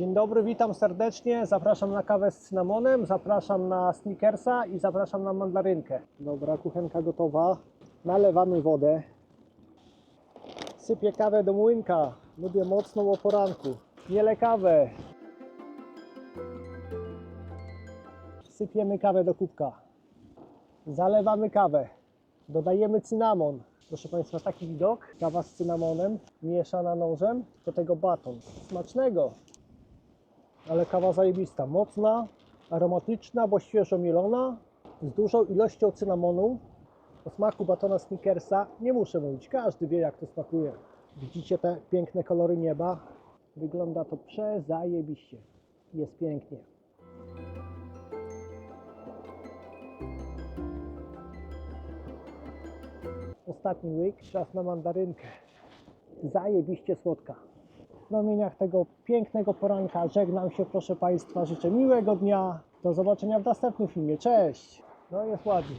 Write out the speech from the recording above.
Dzień dobry, witam serdecznie. Zapraszam na kawę z cynamonem, zapraszam na snickersa i zapraszam na mandarynkę. Dobra, kuchenka gotowa. Nalewamy wodę. Sypię kawę do młynka. Lubię mocną o poranku. Mielę kawę. Sypiemy kawę do kubka. Zalewamy kawę. Dodajemy cynamon. Proszę Państwa, taki widok. Kawa z cynamonem, mieszana nożem. Do tego baton. Smacznego. Ale kawa zajebista. Mocna, aromatyczna, bo świeżo mielona. Z dużą ilością cynamonu. O smaku batona Snickersa nie muszę mówić. Każdy wie, jak to smakuje. Widzicie te piękne kolory nieba? Wygląda to przezajebiście. Jest pięknie. Ostatni łyk, czas na mandarynkę. Zajebiście słodka. Promieniach tego pięknego poranka żegnam się, proszę Państwa. Życzę miłego dnia. Do zobaczenia w następnym filmie. Cześć! No jest ładnie.